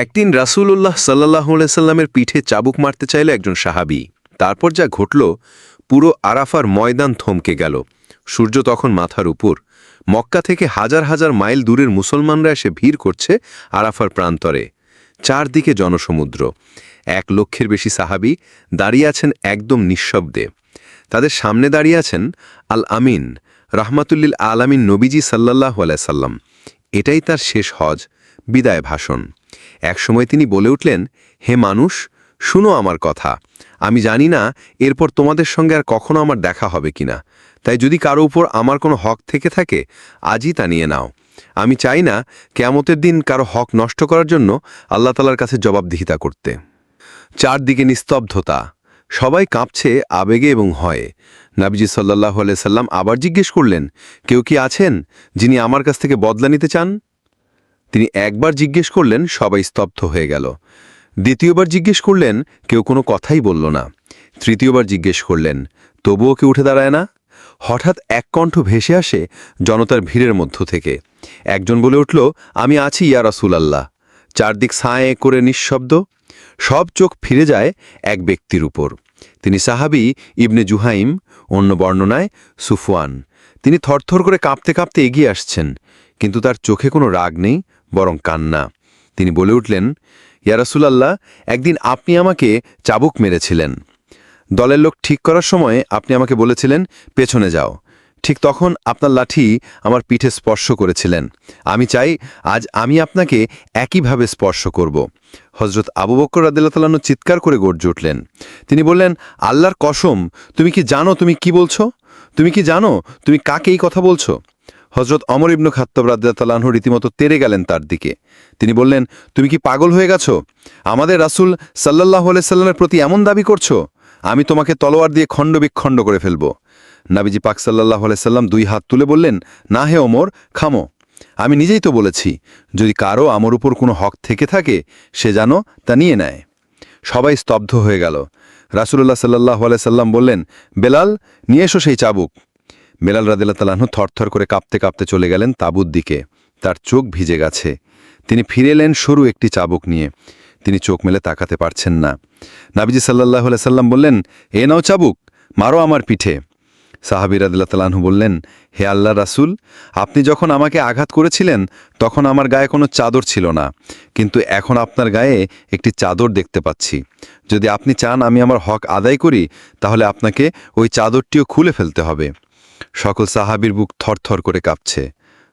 একদিন রাসূলুল্লাহ সাল্লাহ সাল্লামের পিঠে চাবুক মারতে চাইল একজন সাহাবি। তারপর যা ঘটল, পুরো আরাফার ময়দান থমকে গেল। সূর্য তখন মাথার উপর। মক্কা থেকে হাজার হাজার মাইল দূরের মুসলমানরা এসে ভিড় করছে আরাফার প্রান্তরে। চারদিকে জনসমুদ্র। এক লক্ষের বেশি সাহাবি দাঁড়িয়ে আছেন একদম নিঃশব্দে। তাদের সামনে দাঁড়িয়ে আছেন আল আমিন রাহমাতুল্লিল আলামিন নবীজি সাল্লাহ সাল্লাম। এটাই তার শেষ হজ। বিদায় ভাষণ। একসময় তিনি বলে উঠলেন, হে মানুষ, শুনো আমার কথা। আমি জানি না এরপর তোমাদের সঙ্গে আর কখনো আমার দেখা হবে কিনা। তাই যদি কারও উপর আমার কোনো হক থেকে থাকে, আজই তা নিয়ে নাও। আমি চাই না কেমতের দিন কারও হক নষ্ট করার জন্য আল্লাহ তালার কাছে জবাবদিহিতা করতে। চারদিকে নিস্তব্ধতা। সবাই কাঁপছে, আবেগে এবং হয়ে নাবিজি সাল্লাহ সাল্লাম আবার জিজ্ঞেস করলেন, কেউ কি আছেন যিনি আমার কাছ থেকে বদলা নিতে চান? তিনি একবার জিজ্ঞেস করলেন, সবাই স্তব্ধ হয়ে গেল। দ্বিতীয়বার জিজ্ঞেস করলেন, কেউ কোনো কথাই বলল না। তৃতীয়বার জিজ্ঞেস করলেন, তবুও কেউ উঠে দাঁড়ায় না? হঠাৎ এক কণ্ঠ ভেসে আসে জনতার ভিড়ের মধ্য থেকে। একজন বলে উঠল, আমি আছি ইয়া রাসূলাল্লাহ। চারদিক ছায়ে করে নিঃশব্দ। সব চোখ ফিরে যায় এক ব্যক্তির উপর। তিনি সাহাবি ইবনে জুহাইম, অন্য বর্ণনায় সুফওয়ান। তিনি থরথর করে কাঁপতে কাঁপতে এগিয়ে আসছেন, কিন্তু তার চোখে কোনো রাগ নেই বরং কান্না। তিনি বলে উঠলেন ইয়ারাসুলাল্লাহ একদিন আপনি আমাকে চাবুক মেরেছিলেন। দলের লোক ঠিক করার সময় আপনি আমাকে বলেছিলেন, পেছনে যাও। ঠিক তখন আপনার লাঠি আমার পিঠে স্পর্শ করেছিলেন। আমি চাই আজ আমি আপনাকে একইভাবে স্পর্শ করব। হজরত আবু বক্কর রাদিল্লাতালান্ন চিৎকার করে গর্জে উঠলেন। তিনি বললেন, আল্লাহর কসম, তুমি কি জানো তুমি কি বলছো? তুমি কি জানো? তুমি কাকে এই কথা বলছো? হজরত অমর ইবনু খাত্তব রাদ্দাতালাহু রীতিমতো তেরে গেলেন তার দিকে। তিনি বললেন, তুমি কি পাগল হয়ে গেছো? আমাদের রাসুল সাল্লাহ সাল্লামের প্রতি এমন দাবি করছ? আমি তোমাকে তলোয়ার দিয়ে খণ্ড বিখণ্ড করে ফেলব। নাবিজি পাক সাল্লাহ সাল্লাম দুই হাত তুলে বললেন, না হে ওমর, খামো। আমি নিজেই তো বলেছি, যদি কারও আমার উপর কোনো হক থেকে থাকে, সে যেন তা নিয়ে নেয়। সবাই স্তব্ধ হয়ে গেল। রাসুল্লাহ সাল্লাহ সাল্লাম বললেন, বেলাল, নিয়ে এসো সেই চাবুক। বেলাল রাদিল্লা তালাহু থরথর করে কাঁপতে কাঁপতে চলে গেলেন তাবুর দিকে। তার চোখ ভিজে গেছে। তিনি ফিরে এলেন সরু একটি চাবুক নিয়ে। তিনি চোখ মেলে তাকাতে পারছেন না। নাবিজি সাল্লাহ সাল্লাম বললেন, এ নাও চাবুক, মারো আমার পিঠে। সাহাবি রাদিল্লা তালাহু বললেন, হে আল্লাহ রাসুল, আপনি যখন আমাকে আঘাত করেছিলেন, তখন আমার গায়ে কোনো চাদর ছিল না। কিন্তু এখন আপনার গায়ে একটি চাদর দেখতে পাচ্ছি। যদি আপনি চান আমি আমার হক আদায় করি, তাহলে আপনাকে ওই চাদরটিও খুলে ফেলতে হবে। সকল সাহাবির বুক থরথর করে কাঁপছে।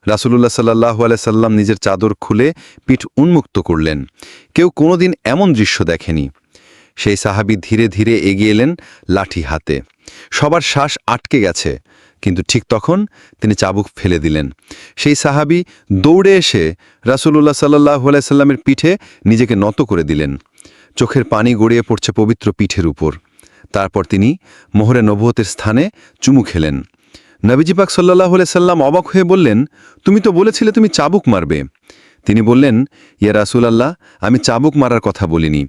রাসুলুল্লাহ সাল্লাহ সাল্লাম নিজের চাদর খুলে পিঠ উন্মুক্ত করলেন। কেউ কোনোদিন এমন দৃশ্য দেখেনি। সেই সাহাবি ধীরে ধীরে এগিয়ে এলেন লাঠি হাতে। সবার শ্বাস আটকে গেছে, কিন্তু ঠিক তখন তিনি চাবুক ফেলে দিলেন। সেই সাহাবি দৌড়ে এসে রাসুলুল্লাহ সাল্লাহ সাল্লামের পিঠে নিজেকে নত করে দিলেন। চোখের পানি গড়িয়ে পড়ছে পবিত্র পিঠের উপর। তারপর তিনি মোহরে নবুয়তের স্থানে চুমু খেলেন। নবীজি পাক সাল্লাহ সাল্লাম অবাক হয়ে বললেন, তুমি তো বলেছিলে তুমি চাবুক মারবে। তিনি বললেন, ইয়া রাসুল আল্লাহ আমি চাবুক মারার কথা বলিনি।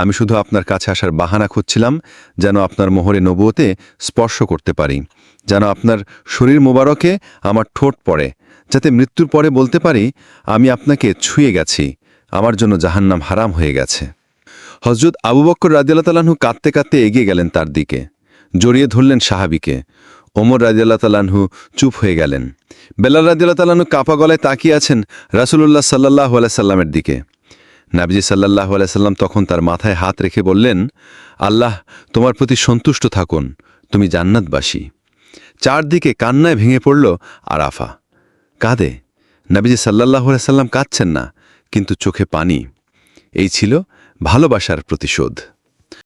আমি শুধু আপনার কাছে আসার বাহানা খুঁজছিলাম, যেন আপনার মোহরে নবুয়তে স্পর্শ করতে পারি, যেন আপনার শরীর মোবারকে আমার ঠোঁট পড়ে, যাতে মৃত্যুর পরে বলতে পারি, আমি আপনাকে ছুঁয়ে গেছি, আমার জন্য জাহান্নাম হারাম হয়ে গেছে। হজরত আবু বক্কর রাজিয়াল্লাহ তালাহু কাঁদতে কাঁদতে এগিয়ে গেলেন তার দিকে, জড়িয়ে ধরলেন সাহাবিকে। ওমর রাজিয়াল্লাহ তালাহু চুপ হয়ে গেলেন। বেলাল রাজিয়াল্লাহ তালাহু কাপা গলায় তাকিয়ে আছেন রাসুলুল্লাহ সাল্লাহ সাল্লামের দিকে। নাবিজি সাল্লাহ সাল্লাম তখন তার মাথায় হাত রেখে বললেন, আল্লাহ, তোমার প্রতি সন্তুষ্ট থাকুন, তুমি জান্নাতবাসী। চারদিকে কান্নায় ভেঙে পড়ল আরাফা। কাঁদে। নাবিজি সাল্লাহ সাল্লাম কাঁদছেন না, কিন্তু চোখে পানি। এই ছিল ভালোবাসার প্রতিশোধ।